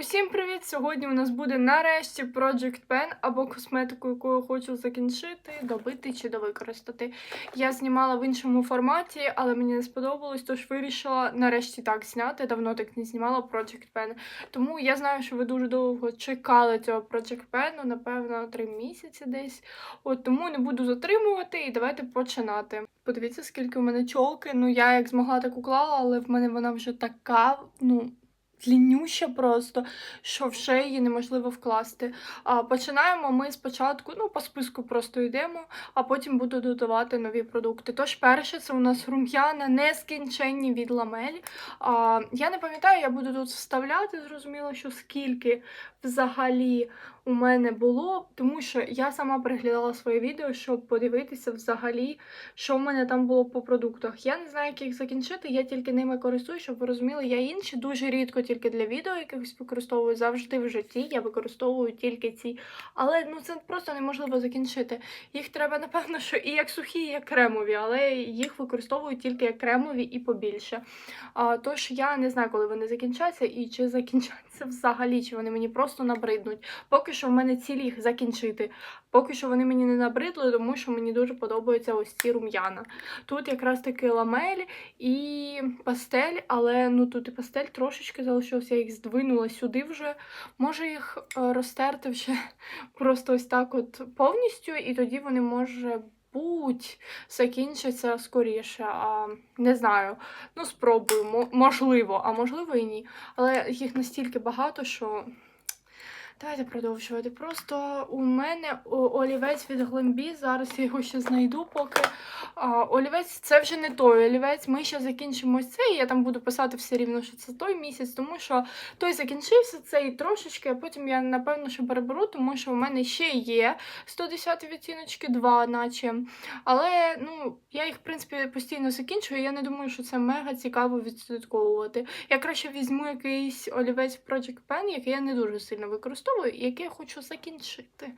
Усім привіт! Сьогодні у нас буде нарешті Project Pen або косметику, яку я хочу закінчити, добити чи довикористати. Я знімала в іншому форматі, але мені не сподобалось, тож вирішила нарешті так зняти. Давно так не знімала Project Pen. Тому я знаю, що ви дуже довго чекали цього Project Pen, напевно, три місяці десь. От тому не буду затримувати і давайте починати. Подивіться, скільки в мене чолки. Ну я як змогла так уклала, але в мене вона вже така, ну дліннюща просто, що вже її неможливо вкласти. А, починаємо ми спочатку, ну, по списку просто йдемо, а потім буду додавати нові продукти. Тож, перше, це у нас рум'яна нескінченні від ламель. А, я не пам'ятаю, я буду тут вставляти, зрозуміло, що скільки взагалі у мене було, тому що я сама приглядала своє відео, щоб подивитися взагалі, що в мене там було по продуктах. Я не знаю, як їх закінчити, я тільки ними користуюсь, щоб ви розуміли, я інші дуже рідко тільки для відео якихось використовую завжди в житті. Я використовую тільки ці. Але ну це просто неможливо закінчити. Їх треба, напевно, що і як сухі, і як кремові, але їх використовую тільки як кремові і побільше. А, Тож я не знаю, коли вони закінчаться і чи закінчаться взагалі, чи вони мені просто набриднуть. Поки що в мене ціль їх закінчити. Поки що вони мені не набридли, тому що мені дуже подобаються ось ці рум'яна. Тут якраз таки ламель і пастель, але ну тут і пастель трошечки залишилося, я їх здвинула сюди вже. Може їх е, розтерти вже просто ось так от повністю, і тоді вони може. Будь закінчиться скоріше, а не знаю. Ну, спробую, можливо, а можливо і ні. Але їх настільки багато, що Давайте продовжувати. Просто у мене олівець від Глембі. Зараз я його ще знайду, поки а, олівець це вже не той олівець. Ми ще закінчимо ось цей. Я там буду писати все рівно, що це той місяць, тому що той закінчився, цей трошечки, а потім я напевно що переберу, тому що у мене ще є 110 відтіночки, два, наче. Але ну, я їх, в принципі, постійно закінчую. Я не думаю, що це мега цікаво відслідковувати. Я краще візьму якийсь олівець Project Pen, який я не дуже сильно використовую, і який я хочу закінчити.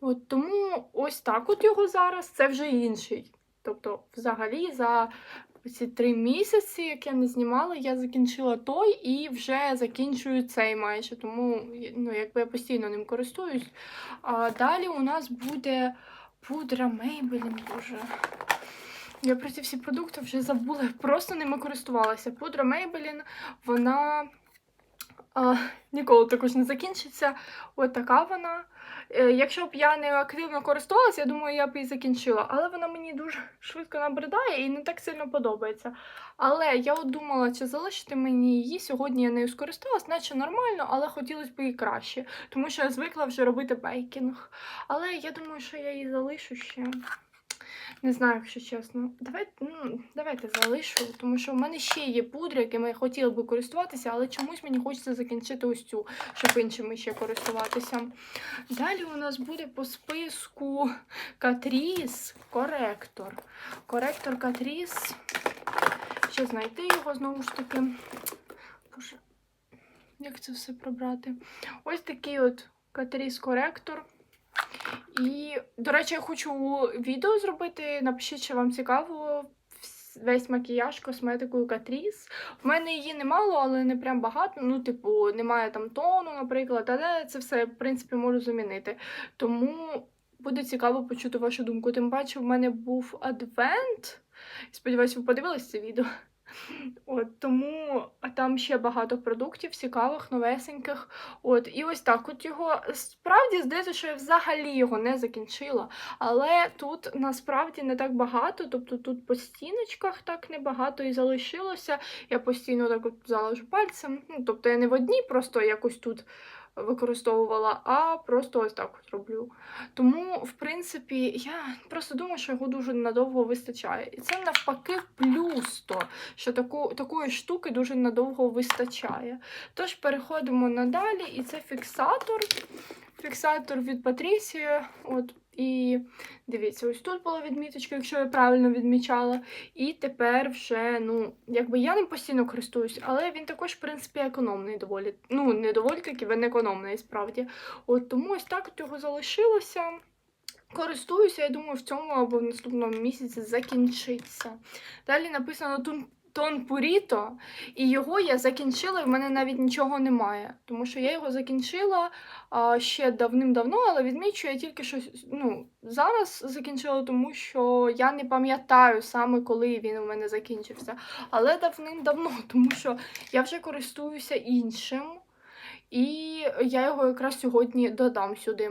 От тому ось так от його зараз, це вже інший. Тобто, взагалі, за ці три місяці, як я не знімала, я закінчила той і вже закінчую цей майже. Тому ну, якби я постійно ним користуюсь. А далі у нас буде пудра Maybelline, боже. Я про ці всі продукти вже забула, просто ними користувалася. Пудра Maybelline, вона а, ніколи також не закінчиться. От така вона. Е, Якщо б я не активно користувалася, я думаю, я б її закінчила. Але вона мені дуже швидко набридає і не так сильно подобається. Але я от думала, чи залишити мені її. Сьогодні я нею скористалась, наче нормально, але хотілося б і краще, тому що я звикла вже робити бейкінг. Але я думаю, що я її залишу ще. Не знаю, якщо чесно. Давайте, ну, давайте залишу, тому що в мене ще є пудри, якими я хотіла би користуватися, але чомусь мені хочеться закінчити ось цю, щоб іншими ще користуватися. Далі у нас буде по списку Catrice коректор. Коректор Catrice. Ще знайти його знову ж таки. Боже, як це все пробрати? Ось такий от Catrice коректор. І, до речі, я хочу відео зробити. Напишіть, чи вам цікаво весь макіяж косметикою Catrice. В мене її немало, але не прям багато. Ну, типу, немає там тону, наприклад, але це все, в принципі, можу замінити. Тому буде цікаво почути вашу думку. Тим паче, в мене був адвент. Сподіваюсь, ви подивились це відео. От тому там ще багато продуктів, цікавих, новесеньких. От, і ось так от його справді здається, що я взагалі його не закінчила. Але тут насправді не так багато, тобто тут по стіночках так небагато і залишилося. Я постійно так от залежу пальцем. Ну, тобто я не в одній, просто якось тут використовувала, а просто ось так от роблю. Тому, в принципі, я просто думаю, що його дуже надовго вистачає. І це навпаки плюс то, що таку, такої штуки дуже надовго вистачає. Тож переходимо надалі, і це фіксатор. Фіксатор від Патрісії. От, і дивіться, ось тут була відміточка, якщо я правильно відмічала. І тепер вже, ну, якби я ним постійно користуюсь, але він також, в принципі, економний доволі. Ну, не доволі таки, він економний, справді. От тому ось так от його залишилося. Користуюся, я думаю, в цьому або в наступному місяці закінчиться. Далі написано тут тон Пуріто, і його я закінчила, і в мене навіть нічого немає. Тому що я його закінчила а, ще давним-давно, але відмічу, я тільки що ну, зараз закінчила, тому що я не пам'ятаю саме, коли він у мене закінчився. Але давним-давно, тому що я вже користуюся іншим. І я його якраз сьогодні додам сюди.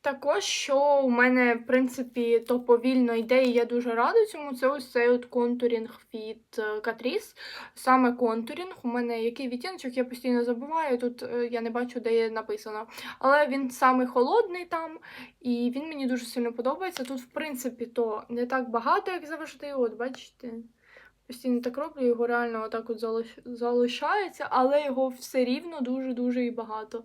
Також, що у мене, в принципі, то повільно йде, і я дуже рада цьому, це ось цей от контурінг від е, Catrice. Саме контурінг. У мене який відтіночок, я постійно забуваю. Тут е, я не бачу, де є написано. Але він саме холодний там, і він мені дуже сильно подобається. Тут, в принципі, то не так багато, як завжди. От, бачите. Постійно так роблю, його реально отак от залишається, але його все рівно дуже-дуже і багато.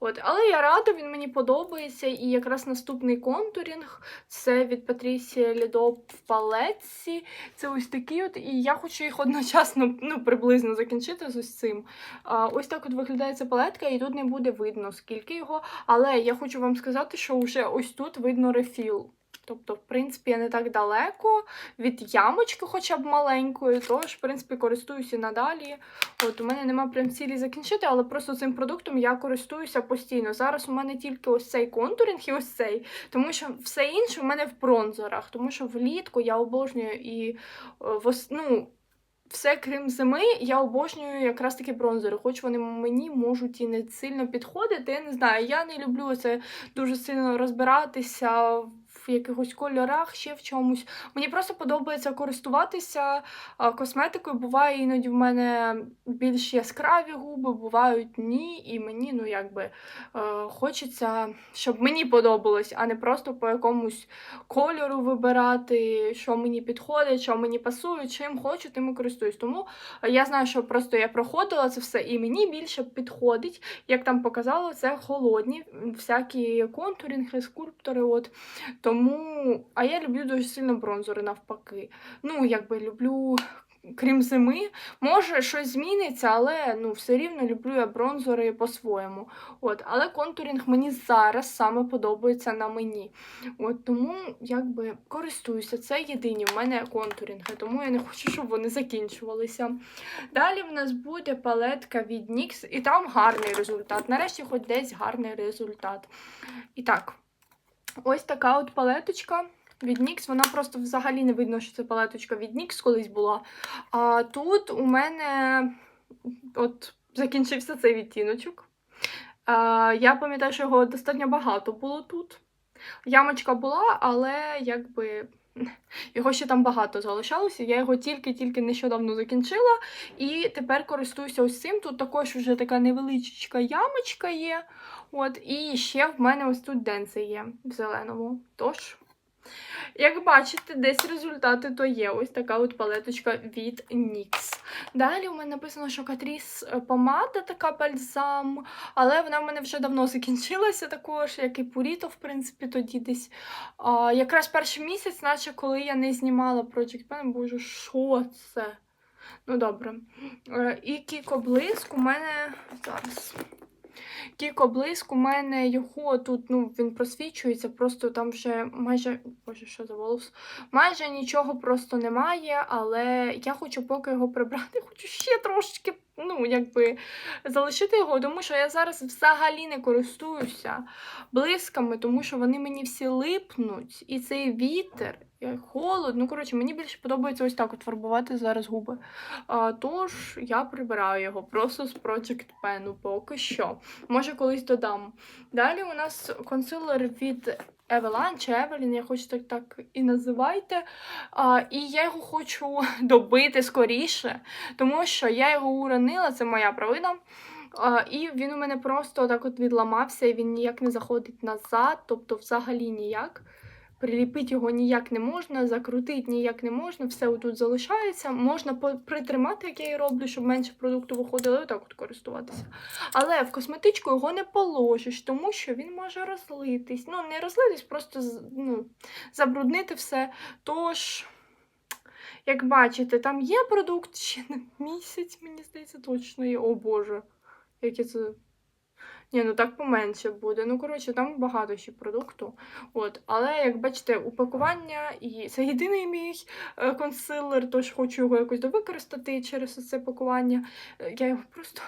От. Але я рада, він мені подобається. І якраз наступний контурінг це від Патрісія Лідо в палетці. Це ось такий от, і я хочу їх одночасно ну, приблизно закінчити з ось цим. А, ось так от виглядає ця палетка, і тут не буде видно, скільки його. Але я хочу вам сказати, що вже ось тут видно рефіл. Тобто, в принципі, я не так далеко від ямочки, хоча б маленької, тож, в принципі, користуюся надалі. От у мене нема прям цілі закінчити, але просто цим продуктом я користуюся постійно. Зараз у мене тільки ось цей контуринг і ось цей, тому що все інше у мене в бронзерах, тому що влітку я обожнюю і е, ну, все крім зими, я обожнюю якраз таки бронзери, хоч вони мені можуть і не сильно підходити. Я не знаю, я не люблю це дуже сильно розбиратися в якихось кольорах, ще в чомусь. Мені просто подобається користуватися косметикою. Буває іноді в мене більш яскраві губи, бувають ні, і мені, ну якби е, хочеться, щоб мені подобалось, а не просто по якомусь кольору вибирати, що мені підходить, що мені пасує, чим хочу, тим і користуюсь. Тому е, я знаю, що просто я проходила це все, і мені більше підходить, як там показало, це холодні, всякі контурінги, скульптори. От. Тому, а я люблю дуже сильно бронзори навпаки. Ну, якби люблю. Крім зими, може щось зміниться, але ну все рівно люблю я бронзори по-своєму. От, але контурінг мені зараз саме подобається на мені. От тому якби користуюся. Це єдині в мене контурінги, тому я не хочу, щоб вони закінчувалися. Далі в нас буде палетка від NYX, і там гарний результат. Нарешті, хоч десь гарний результат. І так. Ось така от палеточка від NYX. Вона просто взагалі не видно, що це палеточка від NYX колись була. А тут у мене от закінчився цей відтіночок. А, я пам'ятаю, що його достатньо багато було тут. Ямочка була, але якби. Його ще там багато залишалося. Я його тільки-тільки нещодавно закінчила. І тепер користуюся ось цим. Тут також вже така невеличка ямочка є. От, І ще в мене ось тут денце є в зеленому. Тож, як бачите, десь результати то є. Ось така от палеточка від NYX. Далі у мене написано, що Катріс помада така бальзам, але вона в мене вже давно закінчилася також, як і Пуріто, в принципі, тоді десь. А, якраз перший місяць, наче коли я не знімала Project Pen, боже, що це? Ну, добре. Е, І Кіко Блиск у мене зараз. Кіко блиск, у мене його тут, ну, він просвічується, просто там вже майже. Боже, що за волос? Майже нічого просто немає, але я хочу поки його прибрати, хочу ще трошечки, ну, якби залишити його, тому що я зараз взагалі не користуюся блисками, тому що вони мені всі липнуть, і цей вітер. І Холод, ну коротше, мені більше подобається ось так от фарбувати зараз губи. А, тож я прибираю його просто з Project Pen поки що. Може, колись додам. Далі у нас консилер від Eveline чи Evelyn, я хочу так так і називайте. А, і я його хочу добити скоріше, тому що я його уронила, це моя провина. А, і він у мене просто так от відламався, і він ніяк не заходить назад, тобто взагалі ніяк. Приліпити його ніяк не можна, закрутити ніяк не можна, все отут залишається. Можна притримати, як я і роблю, щоб менше продукту виходило, отак от користуватися. Але в косметичку його не положиш, тому що він може розлитись. Ну, не розлитись, просто ну, забруднити все. Тож, як бачите, там є продукт ще на місяць, мені здається, точно є. О Боже, яке це. Ні, ну так поменше буде. Ну, коротше, там багато ще продукту. От. Але, як бачите, упакування і це єдиний мій е, консилер, тож хочу його якось довикористати через це пакування. Е, Я його просто.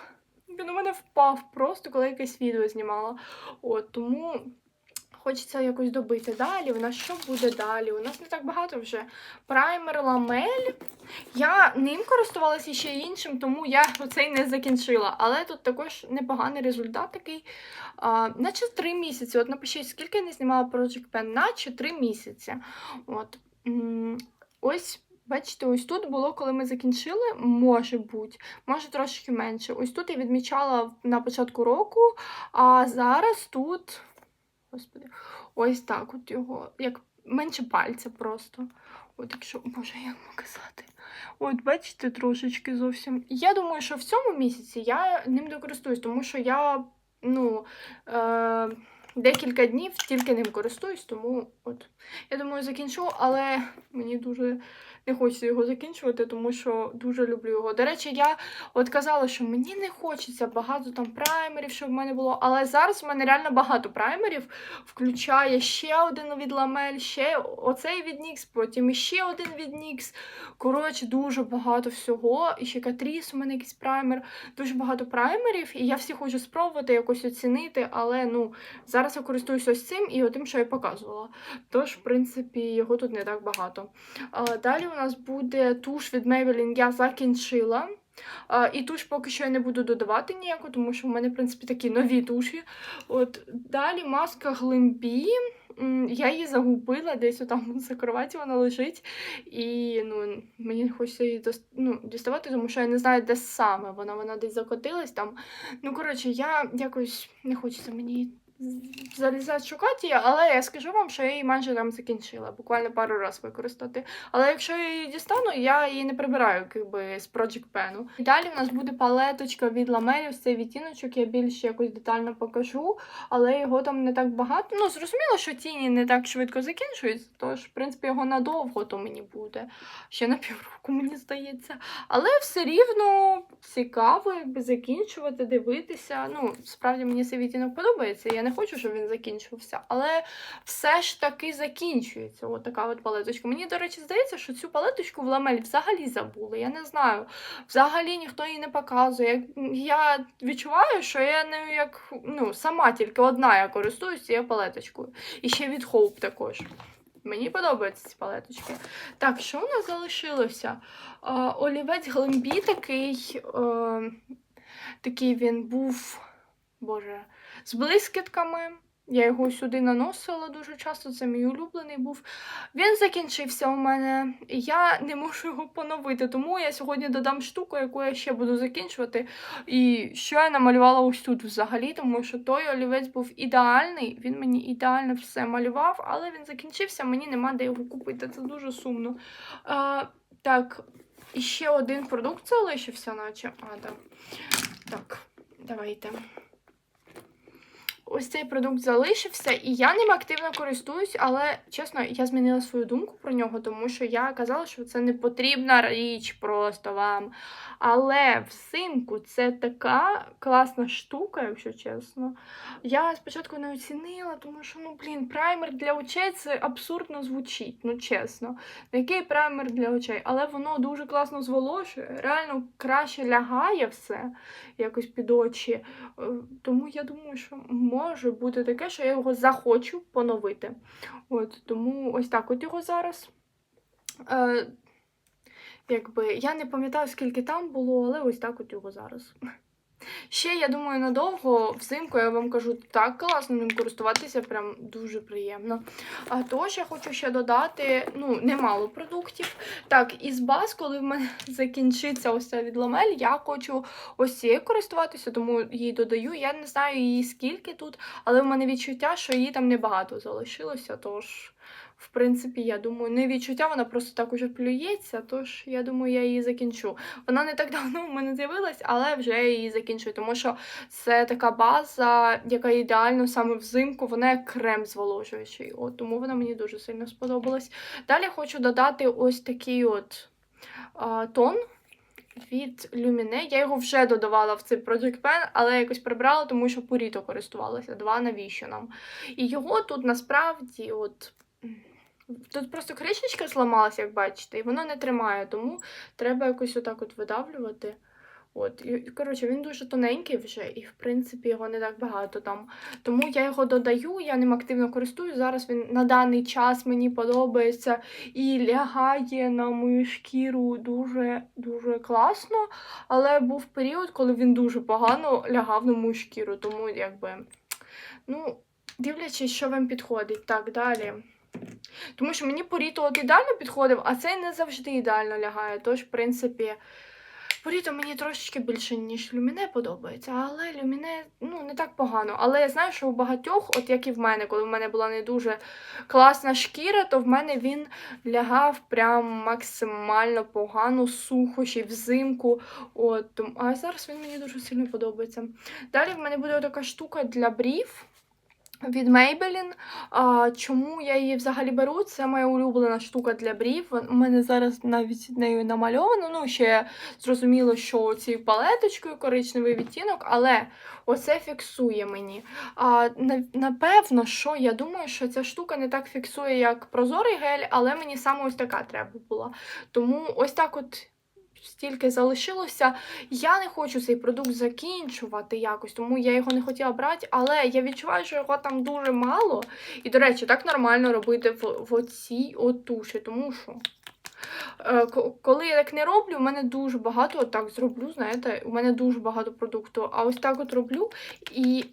Він у мене впав просто, коли якесь відео знімала. От, тому хочеться якось добити. Далі у нас що буде далі? У нас не так багато вже. Праймер ламель. Я ним користувалася ще іншим, тому я оцей не закінчила. Але тут також непоганий результат такий. А, наче 3 місяці. От напишіть, скільки я не знімала Project Pen, наче 3 місяці. От. Ось. Бачите, ось тут було, коли ми закінчили, може бути, може трошки менше. Ось тут я відмічала на початку року, а зараз тут, господи, ось так от його, як менше пальця просто. От якщо, боже, як показати. От, бачите, трошечки зовсім. Я думаю, що в цьому місяці я ним докористуюсь, тому що я, ну, е, декілька днів тільки ним користуюсь, тому от. Я думаю, закінчу, але мені дуже не хочеться його закінчувати, тому що дуже люблю його. До речі, я от казала, що мені не хочеться багато там праймерів, щоб в мене було. Але зараз в мене реально багато праймерів. Включає ще один від ламель, ще оцей від NYX, потім іще один від NYX. Коротше, дуже багато всього. І ще Catrice, у мене якийсь праймер. Дуже багато праймерів, і я всі хочу спробувати якось оцінити, але ну зараз я користуюся ось цим і тим, що я показувала. Тож, в принципі, його тут не так багато. Далі у нас буде туш від Maybelline, я закінчила. І туш поки що я не буду додавати ніяку, тому що в мене, в принципі, такі нові туші. От Далі маска Глимбі. Я її загубила, десь там за кроваті вона лежить. І ну, мені не хочеться її дос- ну, діставати, тому що я не знаю, де саме вона. Вона десь закотилась там. Ну, коротше, я якось не хочеться мені залізати шукати її, але я скажу вам, що я її майже там закінчила, буквально пару разів використати. Але якщо я її дістану, я її не прибираю якби, з Project Pen. І далі в нас буде палеточка від ламелів, цей відтіночок, я більш якось детально покажу, але його там не так багато. Ну, зрозуміло, що тіні не так швидко закінчуються, тож, в принципі, його надовго то мені буде. Ще на півроку, мені здається. Але все рівно цікаво, якби закінчувати, дивитися. Ну, справді мені цей відтінок подобається. Я не хочу, щоб він закінчився, але все ж таки закінчується. От така от палеточка. Мені, до речі, здається, що цю палеточку в ламель взагалі забули. Я не знаю. Взагалі ніхто її не показує. Я відчуваю, що я не як ну, сама тільки одна я користуюсь цією палеточкою. І ще від Hope також. Мені подобаються ці палеточки. Так, що у нас залишилося? А, олівець Глембі такий. Е, такий він був. Боже, з блискітками. Я його сюди наносила дуже часто, це мій улюблений був. Він закінчився у мене, і я не можу його поновити, тому я сьогодні додам штуку, яку я ще буду закінчувати. І що я намалювала ось тут взагалі, тому що той олівець був ідеальний, він мені ідеально все малював, але він закінчився, мені нема де його купити. Це дуже сумно. А, так, і ще один продукт залишився, наче. А, так. Так, давайте. Ось цей продукт залишився, і я ним активно користуюсь, але чесно, я змінила свою думку про нього, тому що я казала, що це не потрібна річ просто вам. Але взимку це така класна штука, якщо чесно. Я спочатку не оцінила, тому що, ну, блін, праймер для очей це абсурдно звучить, ну чесно. Який праймер для очей? Але воно дуже класно зволожує, реально краще лягає все якось під очі. Е, Тому я думаю, що може бути таке, що я його захочу поновити. От, тому ось так от його зараз. Е, якби, я не пам'ятаю, скільки там було, але ось так от його зараз. Ще, я думаю, надовго взимку я вам кажу, так класно ним користуватися, прям дуже приємно. А тож я хочу ще додати ну, немало продуктів. Так, із баз, коли в мене закінчиться ось ця від ламель, я хочу ось цією користуватися, тому її додаю. Я не знаю її скільки тут, але в мене відчуття, що її там небагато залишилося. Тож, в принципі, я думаю, не відчуття, вона просто так уже плюється, тож я думаю, я її закінчу. Вона не так давно в мене з'явилась, але вже я її закінчую, тому що це така база, яка ідеально саме взимку, вона як крем зволожуючий. От, тому вона мені дуже сильно сподобалась. Далі хочу додати ось такий от а, тон від Lumine. Я його вже додавала в цей Project Pen, але якось прибрала, тому що Purito користувалася. Два навіщо нам? І його тут насправді, от. Тут просто кришечка зламалася, як бачите, і воно не тримає, тому треба якось отак от видавлювати. От, і, коротше, він дуже тоненький вже, і в принципі його не так багато там. Тому я його додаю, я ним активно користуюсь. Зараз він на даний час мені подобається і лягає на мою шкіру дуже дуже класно. Але був період, коли він дуже погано лягав на мою шкіру. Тому якби. Ну, дивлячись, що вам підходить. Так, далі. Тому що мені поріто ідеально підходив, а цей не завжди ідеально лягає. Тож, в принципі, поріто мені трошечки більше, ніж люміне подобається. Але люміне ну, не так погано. Але я знаю, що у багатьох, от як і в мене, коли в мене була не дуже класна шкіра, то в мене він лягав прям максимально погано, сухо, ще взимку. От, а зараз він мені дуже сильно подобається. Далі в мене буде така штука для брів. Від Maybelline. А, чому я її взагалі беру? Це моя улюблена штука для брів. У мене зараз навіть нею намальовано. Ну, ще зрозуміло, що цією палеточкою коричневий відтінок, але оце фіксує мені. А, напевно, що я думаю, що ця штука не так фіксує, як прозорий гель, але мені саме ось така треба була. Тому ось так от. Стільки залишилося. Я не хочу цей продукт закінчувати якось, тому я його не хотіла брати, але я відчуваю, що його там дуже мало. І, до речі, так нормально робити в, в оцій отуші, тому що. е, Коли я так не роблю, у мене дуже багато, от так зроблю, знаєте, у мене дуже багато продукту. А ось так от роблю, і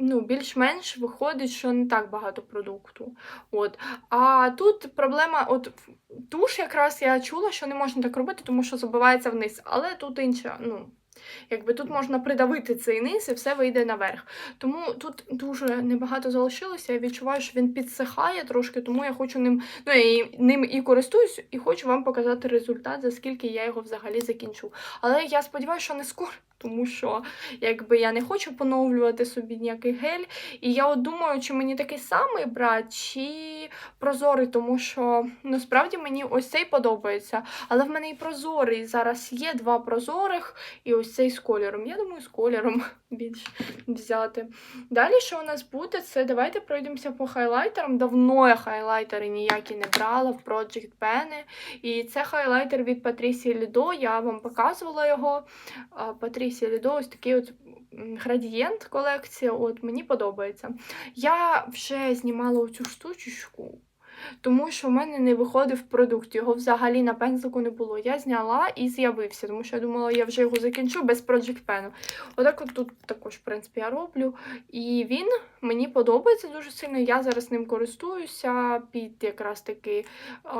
ну, більш-менш виходить, що не так багато продукту. От. А тут проблема, от туш якраз я чула, що не можна так робити, тому що забивається вниз. Але тут інша, ну. Якби тут можна придавити цей низ і все вийде наверх. Тому тут дуже небагато залишилося. Я відчуваю, що він підсихає трошки, тому я хочу ним, ну я ним і користуюсь, і хочу вам показати результат, за скільки я його взагалі закінчу. Але я сподіваюся, що не скоро, тому що якби я не хочу поновлювати собі ніякий гель. І я от думаю, чи мені такий самий брати, чи прозорий, тому що ну мені ось цей подобається. Але в мене і прозорий зараз є два прозорих, і ось цей з кольором. Я думаю, з кольором більш взяти. Далі, що у нас буде, це давайте пройдемося по хайлайтерам. Давно я хайлайтери ніякі не брала в Project Pen. І це хайлайтер від Патрісії Лідо. Я вам показувала його. А, Патрісія Лідо, ось такий от градієнт колекція. От мені подобається. Я вже знімала оцю штучечку. Тому що в мене не виходив продукт, його взагалі на пензлику не було. Я зняла і з'явився, тому що я думала, я вже його закінчу без Project Pen. Отак от тут також, в принципі, я роблю. І він мені подобається дуже сильно. Я зараз ним користуюся під якраз таки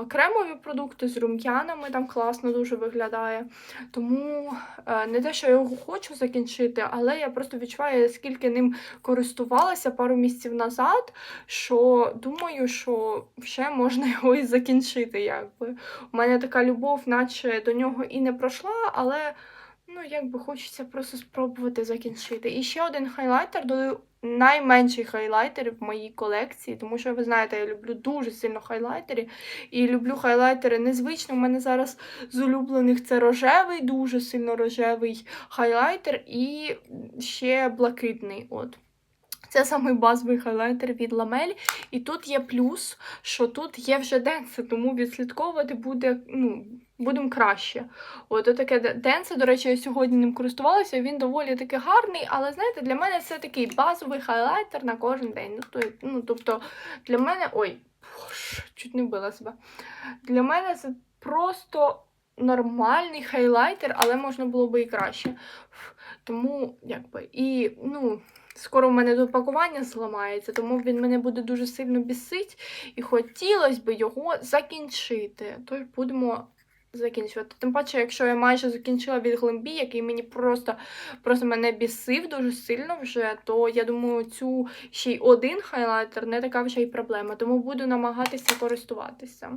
кремові продукти з рум'янами, там класно дуже виглядає. Тому е, не те, що я його хочу закінчити, але я просто відчуваю, скільки ним користувалася пару місяців назад, що думаю, що ще можна його і закінчити. Якби. У мене така любов, наче до нього і не пройшла, але ну, якби хочеться просто спробувати закінчити. І ще один хайлайтер додаю. Найменший хайлайтер в моїй колекції, тому що ви знаєте, я люблю дуже сильно хайлайтери. І люблю хайлайтери незвично. У мене зараз з улюблених це рожевий, дуже сильно рожевий хайлайтер і ще блакитний. От. Це самий базовий хайлайтер від Ламель. І тут є плюс, що тут є вже денси, тому відслідковувати буде, ну, будемо краще. От таке денсе, до речі, я сьогодні ним користувалася, він доволі таки гарний, але знаєте, для мене це такий базовий хайлайтер на кожен день. Ну, ну, тобто, для мене. Ой, боже, чуть не вбила себе. Для мене це просто нормальний хайлайтер, але можна було би і краще. Тому, якби, і, ну. Скоро в мене тут пакування зламається, тому він мене буде дуже сильно бісить, і хотілося б його закінчити. Тож будемо закінчувати. Тим паче, якщо я майже закінчила від Глембі, який мені просто, просто мене бісив дуже сильно вже, то я думаю, цю ще й один хайлайтер не така вже й проблема, тому буду намагатися користуватися.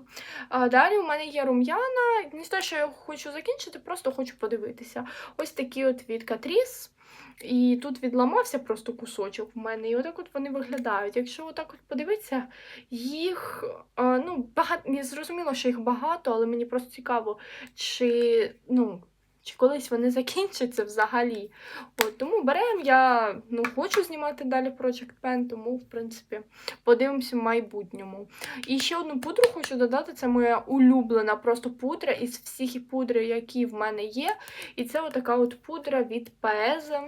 А далі у мене є рум'яна. Не те, що я хочу закінчити, просто хочу подивитися. Ось такі от від Catrice. І тут відламався просто кусочок в мене, і отак от вони виглядають. Якщо отак от подивитися, їх ну, багато, не зрозуміло, що їх багато, але мені просто цікаво, чи, ну, чи колись вони закінчаться взагалі. От, тому беремо. Я ну, хочу знімати далі Project Pen, тому, в принципі, подивимося в майбутньому. І ще одну пудру хочу додати. Це моя улюблена просто пудра із всіх пудр, які в мене є. І це отака от пудра від Paese.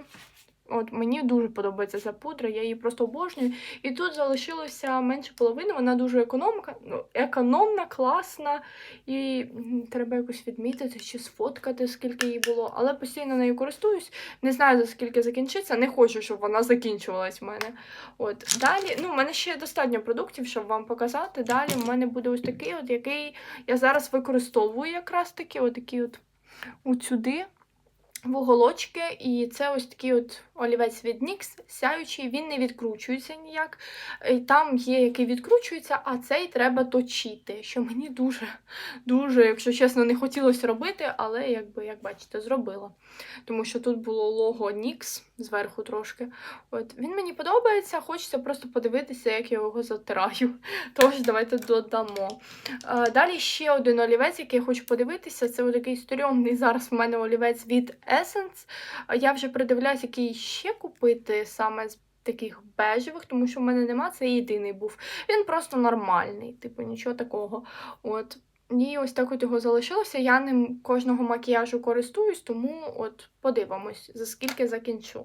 От мені дуже подобається ця пудра, я її просто обожнюю. І тут залишилося менше половини, вона дуже економка, ну, економна, класна. І треба якось відмітити чи сфоткати, скільки її було. Але постійно нею користуюсь. Не знаю за скільки закінчиться. Не хочу, щоб вона закінчувалась в мене. От далі, ну, в мене ще достатньо продуктів, щоб вам показати. Далі в мене буде ось такий, от який я зараз використовую якраз таки, от такий от, от сюди вуголочки, і це ось такий от олівець від NYX, сяючий, він не відкручується ніяк. І Там є, який відкручується, а цей треба точити, що мені дуже, дуже, якщо чесно, не хотілося робити, але, якби, як бачите, зробила. Тому що тут було лого NYX зверху трошки. От, Він мені подобається, хочеться просто подивитися, як я його затираю. Тож, давайте додамо. Далі ще один олівець, який я хочу подивитися. Це такий стрьомний зараз в мене олівець від Essence. Я вже придивляюсь, який ще купити саме з таких бежевих, тому що в мене нема, це єдиний був. Він просто нормальний, типу, нічого такого. От. І ось так от його залишилося. Я ним кожного макіяжу користуюсь, тому от подивимось, за скільки закінчу.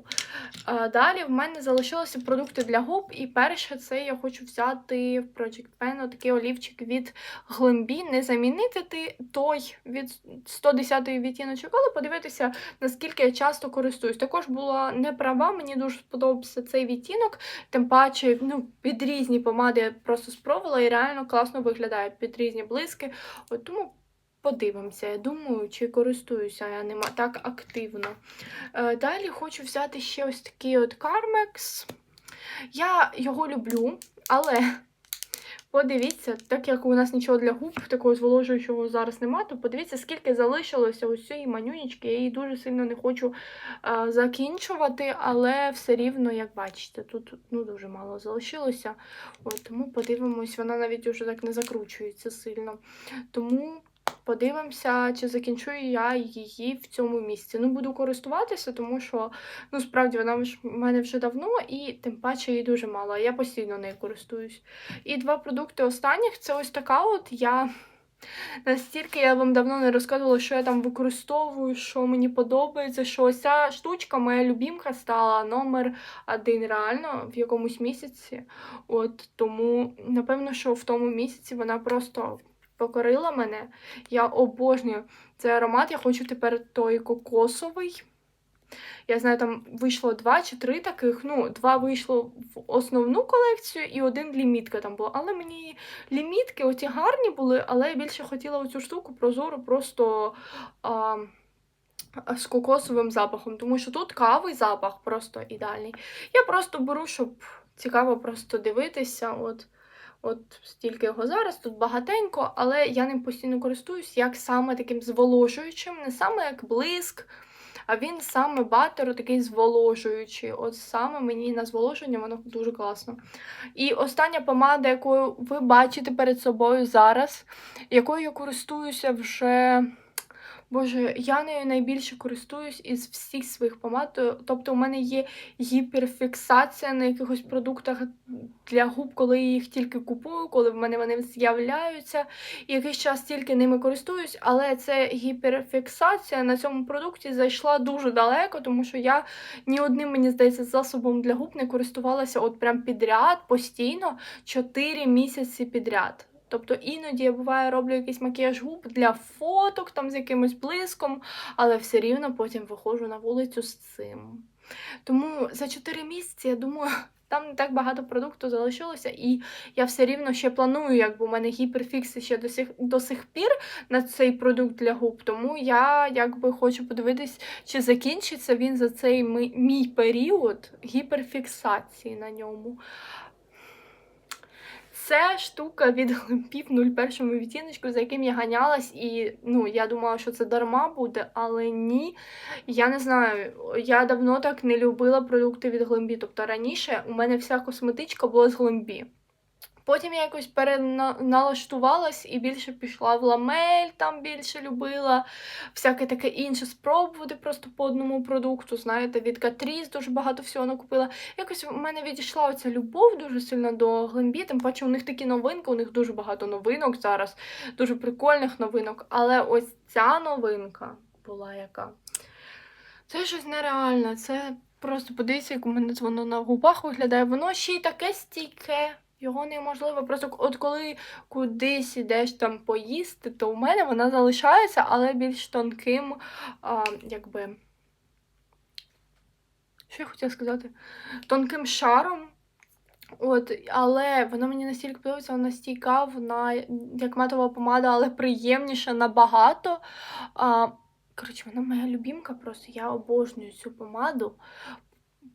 А, далі в мене залишилися продукти для губ, і перше це я хочу взяти в Project Pen такий олівчик від Глембі. Не замінити ти- той від 110-ї відтіночок, але подивитися, наскільки я часто користуюсь. Також була не права, мені дуже сподобався цей відтінок, тим паче ну, під різні помади я просто спробувала і реально класно виглядає під різні блиски. От тому подивимося. Я думаю, чи користуюся я ним так активно. Е, далі хочу взяти ще ось такий от Carmex. Я його люблю, але подивіться, так як у нас нічого для губ такого зволожуючого зараз немає, то подивіться, скільки залишилося ось цієї манюнічки. Я її дуже сильно не хочу е, закінчувати, але все рівно, як бачите, тут ну, дуже мало залишилося. От, тому подивимось, вона навіть уже так не закручується сильно. Тому подивимося, чи закінчу я її в цьому місці. Ну, буду користуватися, тому що ну, справді вона в мене вже давно, і тим паче її дуже мало. Я постійно нею користуюсь. І два продукти останніх це ось така от я. Настільки я вам давно не розказувала, що я там використовую, що мені подобається, що ця штучка, моя любімка, стала номер один реально в якомусь місяці. От тому, напевно, що в тому місяці вона просто покорила мене. Я обожнюю цей аромат. Я хочу тепер той кокосовий. Я знаю, там вийшло два чи три таких. Ну, два вийшло в основну колекцію, і один лімітка там була. Але мені лімітки оті гарні були, але я більше хотіла оцю штуку прозору просто а, з кокосовим запахом, тому що тут кавий запах просто ідеальний. Я просто беру, щоб цікаво просто дивитися. От. От стільки його зараз, тут багатенько, але я ним постійно користуюсь як саме таким зволожуючим, не саме як блиск, а він саме батер, такий зволожуючий. От саме мені на зволоження воно дуже класно. І остання помада, яку ви бачите перед собою зараз, якою я користуюся вже. Боже, я нею найбільше користуюсь із всіх своїх помад. Тобто, у мене є гіперфіксація на якихось продуктах для губ, коли я їх тільки купую, коли в мене вони з'являються. І якийсь час тільки ними користуюсь, але ця гіперфіксація на цьому продукті зайшла дуже далеко, тому що я ні одним, мені здається, засобом для губ не користувалася от прям підряд постійно 4 місяці підряд. Тобто іноді я буває роблю якийсь макіяж губ для фоток там з якимось блиском, але все рівно потім виходжу на вулицю з цим. Тому за 4 місяці, я думаю, там не так багато продукту залишилося, і я все рівно ще планую, якби у мене гіперфікси ще до сих, до сих пір на цей продукт для губ. Тому я якби хочу подивитись, чи закінчиться він за цей мій період гіперфіксації на ньому. Це штука від глимпів 01 відтіночку, за яким я ганялась, і ну, я думала, що це дарма буде, але ні. Я не знаю, я давно так не любила продукти від глимбі. Тобто раніше у мене вся косметичка була з глимбі. Потім я якось переналаштувалась і більше пішла в ламель, там більше любила всяке таке інше спробувати просто по одному продукту. Знаєте, від Катріс дуже багато всього накупила. Якось в мене відійшла оця любов дуже сильно до Гленбі, тим паче у них такі новинки, у них дуже багато новинок зараз, дуже прикольних новинок. Але ось ця новинка була яка. Це щось нереальне. Це просто подивіться, як у мене воно на губах виглядає. Воно ще й таке стійке. Його неможливо. Просто от коли кудись ідеш там поїсти, то у мене вона залишається, але більш тонким, а, якби. Що я хотіла сказати? Тонким шаром. От, але вона мені настільки подобається, вона стійка, вона як матова помада, але приємніша набагато. А, коротше, вона моя любімка просто. Я обожнюю цю помаду.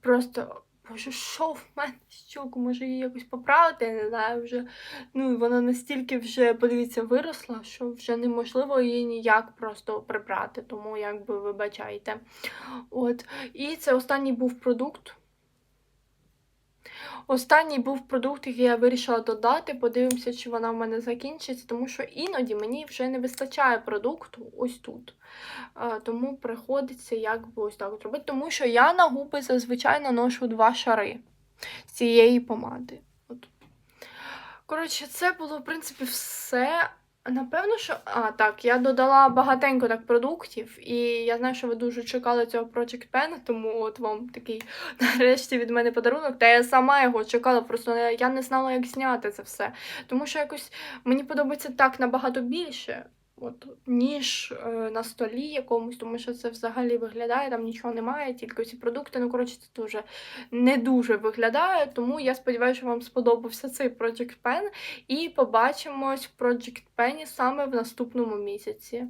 Просто, боже, що в мене щоку? Може її якось поправити, я не знаю вже. Ну, вона настільки вже, подивіться, виросла, що вже неможливо її ніяк просто прибрати. Тому, якби, вибачайте. От. І це останній був продукт. Останній був продукт, який я вирішила додати. Подивимося, чи вона в мене закінчиться, тому що іноді мені вже не вистачає продукту ось тут. Тому приходиться якби ось так от робити. Тому що я на губи зазвичай наношу два шари цієї помади. От. Коротше, це було, в принципі, все. Напевно, що. А, так, я додала багатенько так продуктів, і я знаю, що ви дуже чекали цього Project Pen, тому от вам такий нарешті від мене подарунок. Та я сама його чекала, просто я не знала, як зняти це все. Тому що якось мені подобається так набагато більше, от, ніж е, на столі якомусь, тому що це взагалі виглядає, там нічого немає, тільки ці продукти. Ну, коротше, це дуже не дуже виглядає. Тому я сподіваюся, що вам сподобався цей Project Pen. І побачимось в Project Pen саме в наступному місяці.